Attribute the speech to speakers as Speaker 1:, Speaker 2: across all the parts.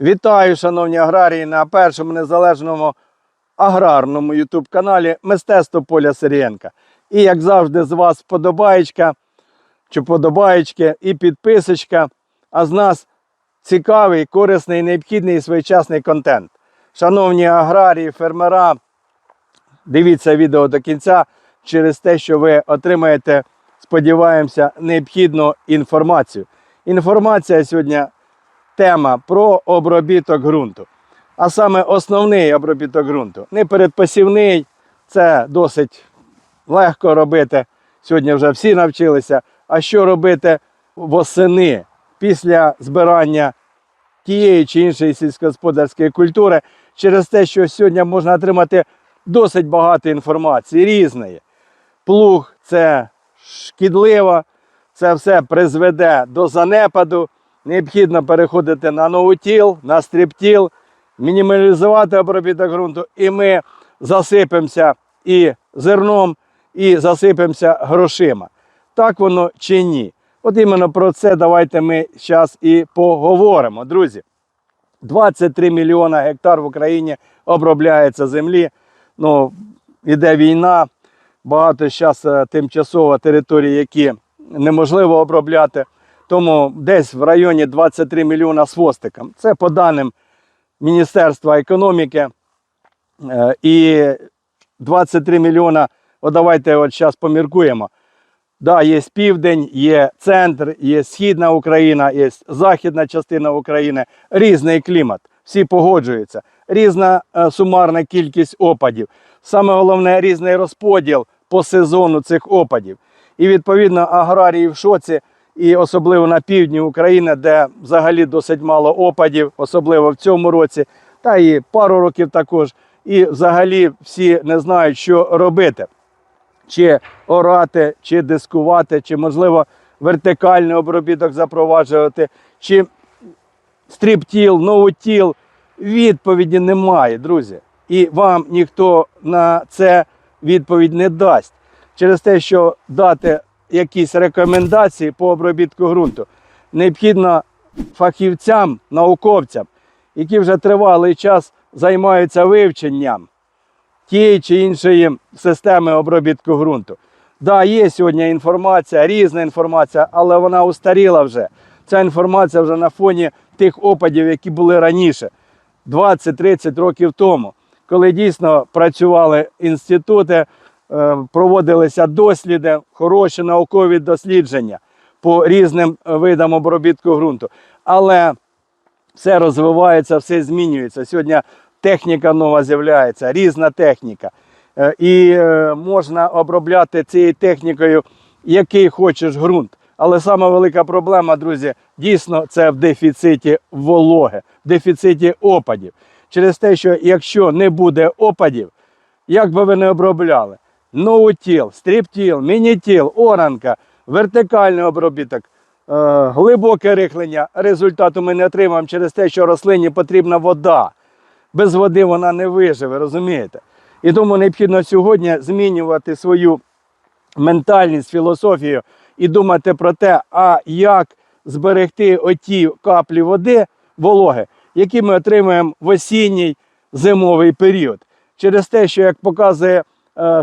Speaker 1: Вітаю, шановні аграрії, на першому незалежному аграрному ютуб каналі Мистецтво Поля Сирієнка. І як завжди, з вас вподобаєчка чи подобаєчки і підписочка, а з нас цікавий, корисний, необхідний і своєчасний контент. Шановні аграрії, фермера, дивіться відео до кінця через те, що ви отримаєте, сподіваємося, необхідну інформацію. Інформація сьогодні тема про обробіток ґрунту. А саме основний обробіток ґрунту. Не передпосівний, це досить легко робити. Сьогодні вже всі навчилися. А що робити восени після збирання тієї чи іншої сільськогосподарської культури, через те, що сьогодні можна отримати досить багато інформації різної. Плуг це шкідливо, це все призведе до занепаду. Необхідно переходити на ноутіл, на стріптіл, мінімалізувати обробіток ґрунту, і ми засипемося і зерном, і засипемося грошима. Так воно чи ні? От іменно про це давайте ми зараз і поговоримо, друзі. 23 мільйона гектар в Україні обробляється землі. Ну, іде війна, багато зараз тимчасово територій, які неможливо обробляти. Тому десь в районі 23 мільйона з хвостиком. Це по даним Міністерства економіки. Е, І 23 мільйона, от давайте от зараз поміркуємо. Да, є південь, є центр, є східна Україна, є західна частина України, різний клімат. Всі погоджуються. Різна е, сумарна кількість опадів. Саме головне різний розподіл по сезону цих опадів. І відповідно аграрії в шоці, і особливо на півдні України, де взагалі досить мало опадів, особливо в цьому році, та і пару років також. І взагалі всі не знають, що робити чи орати, чи дискувати, чи, можливо, вертикальний обробіток запроваджувати, чи стріптіл, ноутіл. Відповіді немає, друзі. І вам ніхто на це відповідь не дасть. Через те, що дати якісь рекомендації по обробітку ґрунту, необхідно фахівцям, науковцям, які вже тривалий час займаються вивченням тієї чи іншої системи обробітку ґрунту. Да, є сьогодні інформація, різна інформація, але вона устаріла вже. Ця інформація вже на фоні тих опадів, які були раніше, 20-30 років тому, коли дійсно працювали інститути, проводилися досліди, хороші наукові дослідження по різним видам обробітку ґрунту. Але все розвивається, все змінюється. Сьогодні техніка нова з'являється, різна техніка. Е, І е, можна обробляти цією технікою який хочеш ґрунт. Але сама велика проблема, друзі, дійсно це в дефіциті вологи, в дефіциті опадів. Через те, що якщо не буде опадів, як би ви не обробляли, ноутіл, стріптіл, мінітіл, оранка, вертикальний обробіток, е, глибоке рихлення, результату ми не отримаємо через те, що рослині потрібна вода. Без води вона не виживе, розумієте? І тому необхідно сьогодні змінювати свою ментальність, філософію і думати про те, а як зберегти оті каплі води, вологи, які ми отримуємо в осінній зимовий період. Через те, що, як показує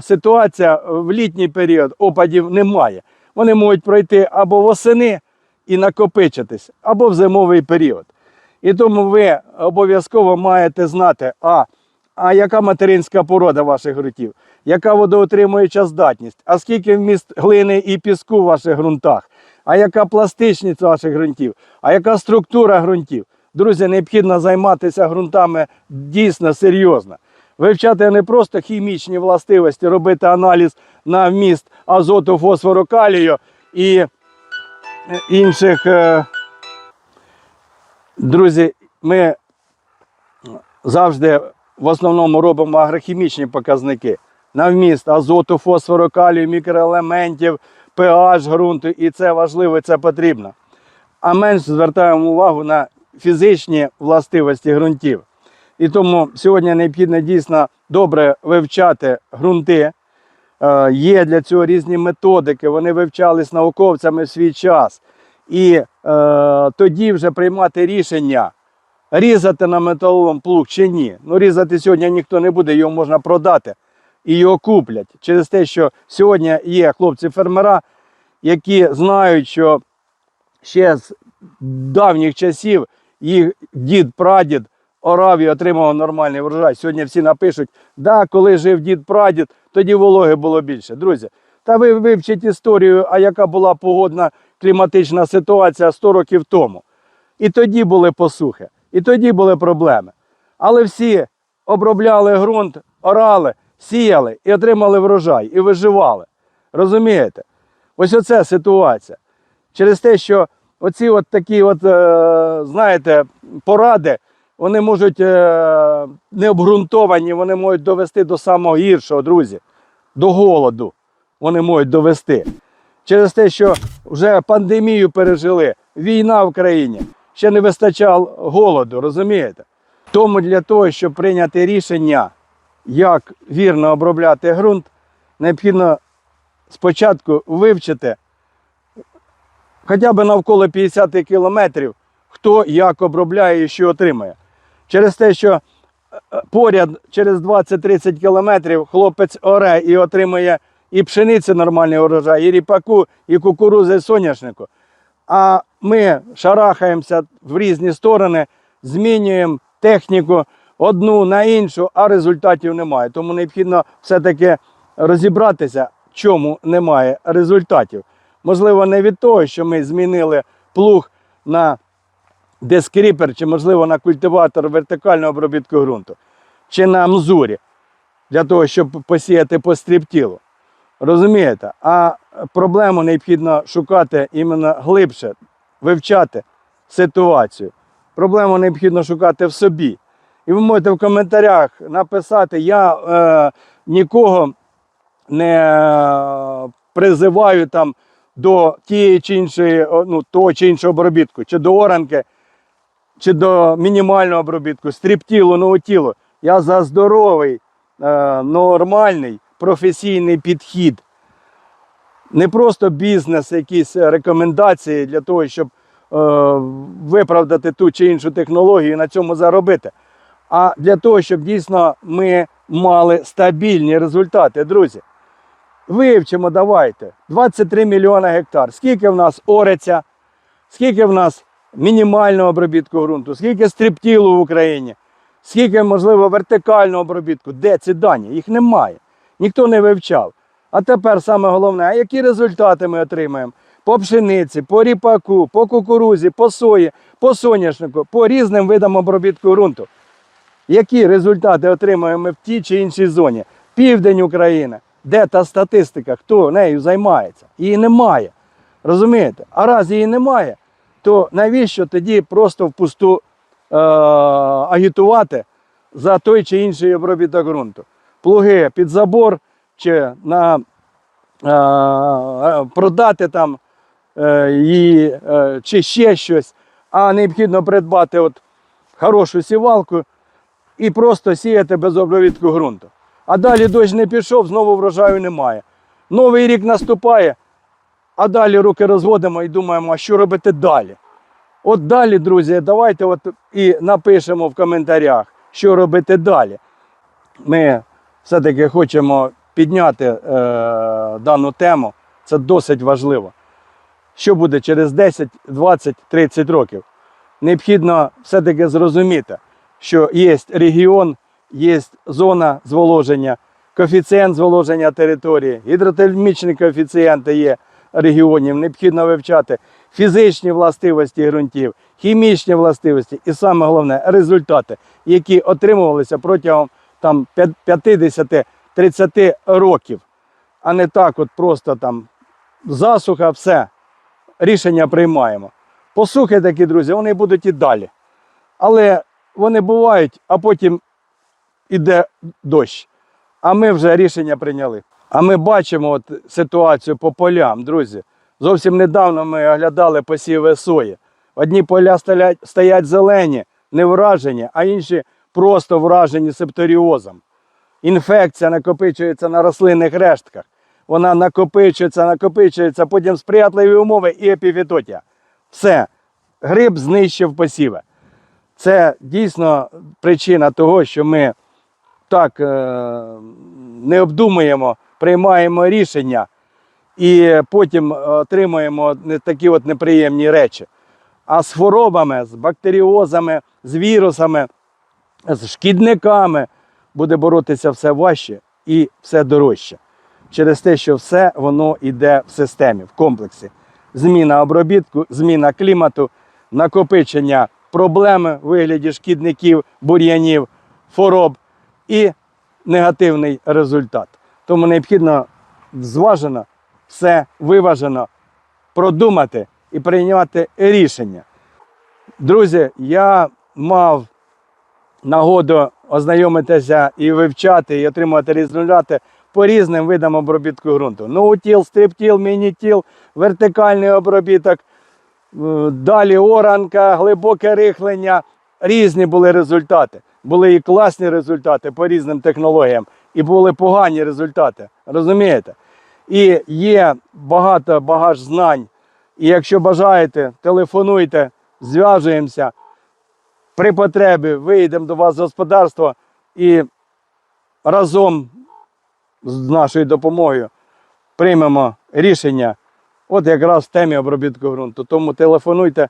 Speaker 1: ситуація, в літній період опадів немає. Вони можуть пройти або восени і накопичитись, або в зимовий період. І тому ви обов'язково маєте знати, а, а яка материнська порода ваших ґрунтів, яка водоотримуюча здатність, а скільки вміст глини і піску в ваших ґрунтах, а яка пластичність ваших ґрунтів, а яка структура ґрунтів. Друзі, необхідно займатися ґрунтами дійсно серйозно. Вивчати не просто хімічні властивості, робити аналіз на вміст азоту, фосфору, калію і е, інших. е, Друзі, ми завжди в основному робимо агрохімічні показники на вміст азоту, фосфору, калію, мікроелементів, pH ґрунту, і це важливо, це потрібно. А менш звертаємо увагу на фізичні властивості ґрунтів. І тому сьогодні необхідно дійсно добре вивчати ґрунти. Е, Є для цього різні методики, вони вивчались науковцями в свій час. І е, тоді вже приймати рішення, різати на металолом плуг чи ні. Ну, різати сьогодні ніхто не буде, його можна продати і його куплять. Через те, що сьогодні є хлопці-фермера, які знають, що ще з давніх часів їх дід, прадід орав і отримав нормальний врожай. Сьогодні всі напишуть, да, коли жив дід прадід, тоді вологи було більше. Друзі, та ви вивчіть історію, а яка була погодна кліматична ситуація 100 років тому. І тоді були посухи, і тоді були проблеми. Але всі обробляли ґрунт, орали, сіяли і отримали врожай, і виживали. Розумієте? Ось оце ситуація. Через те, що оці от такі, от, е, знаєте, поради, вони можуть е, необґрунтовані, вони можуть довести до самого гіршого, друзі, до голоду. Вони можуть довести. Через те, що вже пандемію пережили, війна в країні, ще не вистачало голоду, розумієте? Тому для того, щоб прийняти рішення, як вірно обробляти ґрунт, необхідно спочатку вивчити хоча б навколо 50 кілометрів, хто як обробляє і що отримає. Через те, що е, поряд через 20-30 кілометрів хлопець оре і отримує і пшениці нормальний урожай, і ріпаку, і кукурузи, і соняшнику. А ми шарахаємося в різні сторони, змінюємо техніку одну на іншу, а результатів немає. Тому необхідно все-таки розібратися, чому немає результатів. Можливо, не від того, що ми змінили плуг на дескріпер, чи, можливо, на культиватор вертикального обробітку ґрунту, чи на мзурі, для того, щоб посіяти по стріптілу. Розумієте? А проблему необхідно шукати іменно глибше, вивчати ситуацію. Проблему необхідно шукати в собі. І ви можете в коментарях написати, я е, нікого не е, призиваю там до тієї чи іншої, ну, того чи іншого обробітку, чи до оранки, чи до мінімального обробітку, стріптілу, новотілу. Я за здоровий, е, нормальний, професійний підхід. Не просто бізнес, якісь рекомендації для того, щоб е, виправдати ту чи іншу технологію і на цьому заробити. А для того, щоб дійсно ми мали стабільні результати, друзі. Вивчимо, давайте. 23 мільйони гектар. Скільки в нас ореться, скільки в нас мінімального обробітку ґрунту, скільки стріптілу в Україні, скільки, можливо, вертикального обробітку. Де ці дані? Їх немає. Ніхто не вивчав. А тепер саме головне, а які результати ми отримаємо? По пшениці, по ріпаку, по кукурузі, по сої, по соняшнику, по різним видам обробітку ґрунту. Які результати отримуємо в тій чи іншій зоні? Південь України. Де та статистика, хто нею займається? Її немає. Розумієте? А раз її немає, то навіщо тоді просто впусту е- агітувати за той чи інший обробіток ґрунту? Плуги під забор чи на, е- продати там е- е- чи ще щось, а необхідно придбати от хорошу сівалку і просто сіяти без обробітку ґрунту. А далі дощ не пішов, знову врожаю немає. Новий рік наступає, а далі руки розводимо і думаємо, а що робити далі. От далі, друзі, давайте от і напишемо в коментарях, що робити далі. Ми все-таки хочемо підняти е, дану тему. Це досить важливо. Що буде через 10, 20, 30 років? Необхідно все-таки зрозуміти, що є регіон, є зона зволоження, коефіцієнт зволоження території, гідротермічні коефіцієнти є регіонів. Необхідно вивчати фізичні властивості ґрунтів, хімічні властивості і саме головне результати, які отримувалися протягом там 50-30 років, а не так, от просто там засуха, все, рішення приймаємо. Посухи такі, друзі, вони будуть і далі. Але вони бувають, а потім іде дощ. А ми вже рішення прийняли. А ми бачимо от ситуацію по полям, друзі. Зовсім недавно ми оглядали посіви сої. Одні поля стоять, зелені, не вражені, а інші просто вражені септоріозом. Інфекція накопичується на рослинних рештках. Вона накопичується, накопичується, потім сприятливі умови і епіфітотія. Все, гриб знищив посіви. Це дійсно причина того, що ми так е, не обдумуємо, приймаємо рішення і потім отримуємо такі от неприємні речі. А з хворобами, з бактеріозами, з вірусами, з шкідниками буде боротися все важче і все дорожче. Через те, що все воно йде в системі, в комплексі. Зміна обробітку, зміна клімату, накопичення проблеми в вигляді шкідників, бур'янів, хвороб і негативний результат. Тому необхідно зважено, все виважено, продумати і прийняти рішення. Друзі, я мав нагоду ознайомитися і вивчати, і отримувати результати по різним видам обробітку ґрунту. Ноутіл, стриптіл, мінітіл, вертикальний обробіток, е, далі оранка, глибоке рихлення. Різні були результати. Були і класні результати по різним технологіям, і були погані результати. Розумієте? І є багато багаж знань. І якщо бажаєте, телефонуйте, зв'яжуємося. При потребі вийдемо до вас з господарства і разом з нашою допомогою приймемо рішення от якраз в темі обробітку ґрунту. Тому телефонуйте.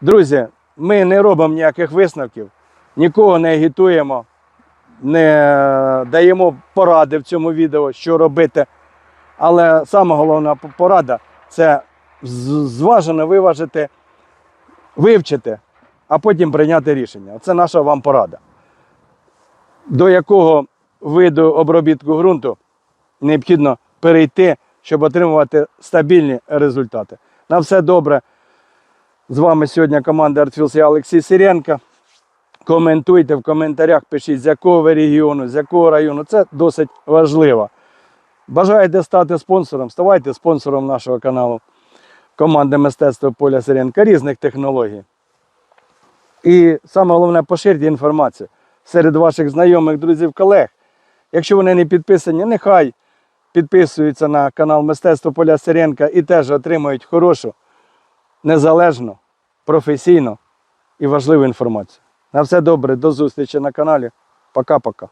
Speaker 1: Друзі, ми не робимо ніяких висновків, нікого не агітуємо, не даємо поради в цьому відео, що робити. Але саме головна порада це зважено виважити, вивчити, а потім прийняти рішення. Це наша вам порада. До якого виду обробітку ґрунту необхідно перейти, щоб отримувати стабільні результати. На все добре. З вами сьогодні команда Артфілс я Олексій Сиренко. Коментуйте в коментарях, пишіть, з якого ви регіону, з якого району. Це досить важливо. Бажаєте стати спонсором, ставайте спонсором нашого каналу команди мистецтва Поля Сиренка різних технологій. І саме головне, поширте інформацію серед ваших знайомих, друзів, колег. Якщо вони не підписані, нехай підписуються на канал Мистецтво Поля Сиренка і теж отримують хорошу, незалежну, професійну і важливу інформацію. На все добре, до зустрічі на каналі. Пока-пока.